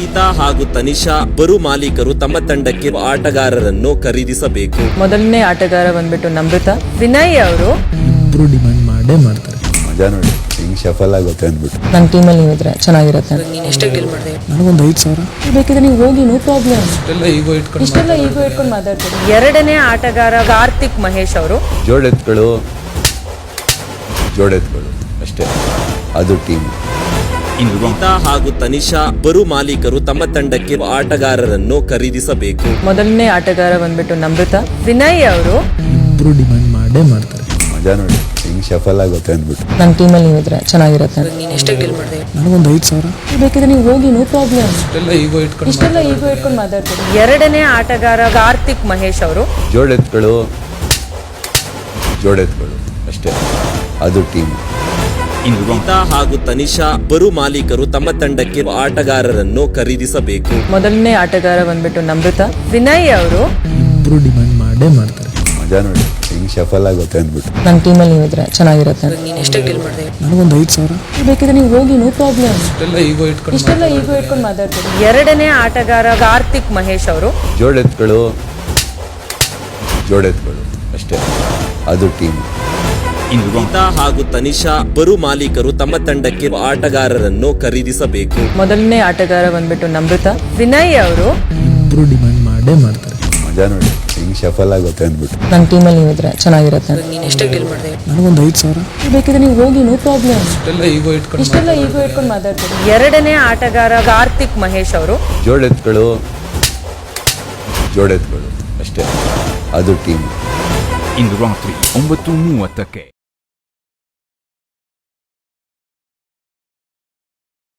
ಗೀತಾ ಹಾಗೂ ತನಿಷಾ ಬರು ಮಾಲೀಕರು ತಮ್ಮ ತಂಡಕ್ಕೆ ಆಟಗಾರರನ್ನು ಖರೀದಿಸಬೇಕು. ಮೊದಲನೇ ಆಟಗಾರ ಬಂದ್ಬಿಟ್ಟು ನಮೃತ ವಿನಯ್ ಅವರು ಇಬ್ರು ಡಿಮ್ಯಾಂಡ್ ಮಾಡೇ ಮಾಡ್ತಾರೆ. ಮಜಾ ನೋಡಿ ಹಿಂಗ್ ಶಫಲ್ ಆಗುತ್ತೆ ಅಂದ್ಬಿಟ್ಟು. ನನ್ನ ಟೀಮಲ್ಲಿ ನೀವಿದ್ರೆ ಚೆನ್ನಾಗಿರುತ್ತೆ. ನನಗೊಂದು ಐದು ಸಾವಿರ. ಬೇಕಿದ್ರೆ ನೀವು ಹೋಗಿ ನೋ ಪ್ರಾಬ್ಲಮ್ ಎಲ್ಲ ಈಗೋ ಇಟ್ಕೊಂಡು ಇಷ್ಟೆಲ್ಲ ಈಗೋ ಇಟ್ಕೊಂಡು ಮಾತಾಡ್ತೀವಿ ಎರಡನೇ ಆಟಗಾರ ಕಾರ್ತಿಕ್ ಮಹೇಶ್ ಅವರು. ಜೋಡೆತ್ಗಳು ಜೋಡೆತ್ಗಳು ಅಷ್ಟೇ. ಅದು ಟೀಮ್ ಗೀತಾ ಹಾಗೂ ತನಿಷಾ ಬರು ಮಾಲೀಕರು ತಮ್ಮ ತಂಡಕ್ಕೆ ಆಟಗಾರರನ್ನು ಖರೀದಿಸಬೇಕು. ಮೊದಲನೇ ಆಟಗಾರ ಬಂದ್ಬಿಟ್ಟು ನಮೃತ ವಿನಯ್ ಅವರು ಇಬ್ರು ಡಿಮ್ಯಾಂಡ್ ಮಾಡೇ ಮಾಡ್ತಾರೆ. ಮಜಾ ನೋಡಿ ಹಿಂಗ್ ಶಫಲ್ ಆಗುತ್ತೆ ಅಂದ್ಬಿಟ್ಟು. ನನ್ನ ಟೀಮಲ್ಲಿ ನೀವಿದ್ರೆ ಚೆನ್ನಾಗಿರುತ್ತೆ. ನನಗೊಂದು ಐದು ಸಾವಿರ. ಬೇಕಿದ್ರೆ ನೀವು ಹೋಗಿ ನೋ ಪ್ರಾಬ್ಲಮ್ ಇಷ್ಟೆಲ್ಲ ಈಗೋ ಇಟ್ಕೊಂಡು ಮಾತಾಡ್ತೀವಿ ಎರಡನೇ ಆಟಗಾರ ಕಾರ್ತಿಕ್ ಮಹೇಶ್ ಅವರು. ಜೋಡೆತ್ಗಳು ಜೋಡೆತ್ಗಳು ಅಷ್ಟೇ. ಅದು ಟೀಮ್ ಗೀತಾ ಹಾಗೂ ತನಿಷಾ ಬರು ಮಾಲೀಕರು ತಮ್ಮ ತಂಡಕ್ಕೆ ಆಟಗಾರರನ್ನು ಖರೀದಿಸಬೇಕು. ಮೊದಲನೇ ಆಟಗಾರ ಬಂದ್ಬಿಟ್ಟು ನಮೃತ ವಿನಯ್ ಅವರು. ಇಬ್ರು ಡಿಮ್ಯಾಂಡ್ ಮಾಡೇ ಮಾಡ್ತಾರೆ. ಮಜಾ ನೋಡಿ ಹೆಂಗ್ ಶಫಲ್ ಆಗುತ್ತೆ ಅಂದ್ಬಿಟ್ಟು. ನನ್ನ ಟೀಮಲ್ಲಿ ನೀವಿದ್ರೆ ಚೆನ್ನಾಗಿರುತ್ತೆ. ನನಗೊಂದು ಐದು ಸಾವಿರ. ಬೇಕಿದ್ರೆ ನೀವು ಹೋಗಿ ನೋ ಪ್ರಾಬ್ಲಮ್ ಎಲ್ಲ ಈಗೋ ಇಟ್ಕೊಂಡು ಇಷ್ಟೆಲ್ಲ ಈಗೋ ಇಟ್ಕೊಂಡು ಮಾತಾಡ್ತೀವಿ ಎರಡನೇ ಆಟಗಾರ ಕಾರ್ತಿಕ್ ಮಹೇಶ್ ಅವರು. ಜೋಡೆತ್ಗಳು ಜೋಡೆತ್ಗಳು ಅಷ್ಟೇ. ಅದು ಟೀಮ್ ಗೀತಾ ಹಾಗೂ ತನಿಷಾ ಬರು ಮಾಲೀಕರು ತಮ್ಮ ತಂಡಕ್ಕೆ ಆಟಗಾರರನ್ನು ಖರೀದಿಸಬೇಕು. ಮೊದಲನೇ ಆಟಗಾರ ಬಂದ್ಬಿಟ್ಟು ನಮೃತ ವಿನಯ್ ಅವರು ಇಬ್ರು ಡಿಮ್ಯಾಂಡ್ ಮಾಡೇ ಮಾಡ್ತಾರೆ. ಮಜಾ ನೋಡಿ ಹಿಂಗ್ ಶಫಲ್ ಆಗುತ್ತೆ ಅಂದ್ಬಿಟ್ಟು. ನನ್ನ ಟೀಮಲ್ಲಿ ನೀವಿದ್ರೆ ಚೆನ್ನಾಗಿರುತ್ತೆ. ನನಗೊಂದು ಐದು ಸಾವಿರ. ಬೇಕಿದ್ರೆ ನೀವು ಹೋಗಿ ನೋ ಪ್ರಾಬ್ಲಮ್ ಇಷ್ಟೆಲ್ಲ ಈಗೋ ಇಟ್ಕೊಂಡು ಇಷ್ಟೆಲ್ಲ ಈಗೋ ಇಟ್ಕೊಂಡು ಮಾತಾಡ್ತೀವಿ ಎರಡನೇ ಆಟಗಾರ ಕಾರ್ತಿಕ್ ಮಹೇಶ್ ಅವರು. ಜೋಡೆತ್ಗಳು ಜೋಡೆತ್ಗಳು ಅಷ್ಟೇ. ಅದು ಟೀಮ್ ಇಂದು ರಾತ್ರಿ ಒಂಬತ್ತು ಮೂವತ್ತಕ್ಕೆ.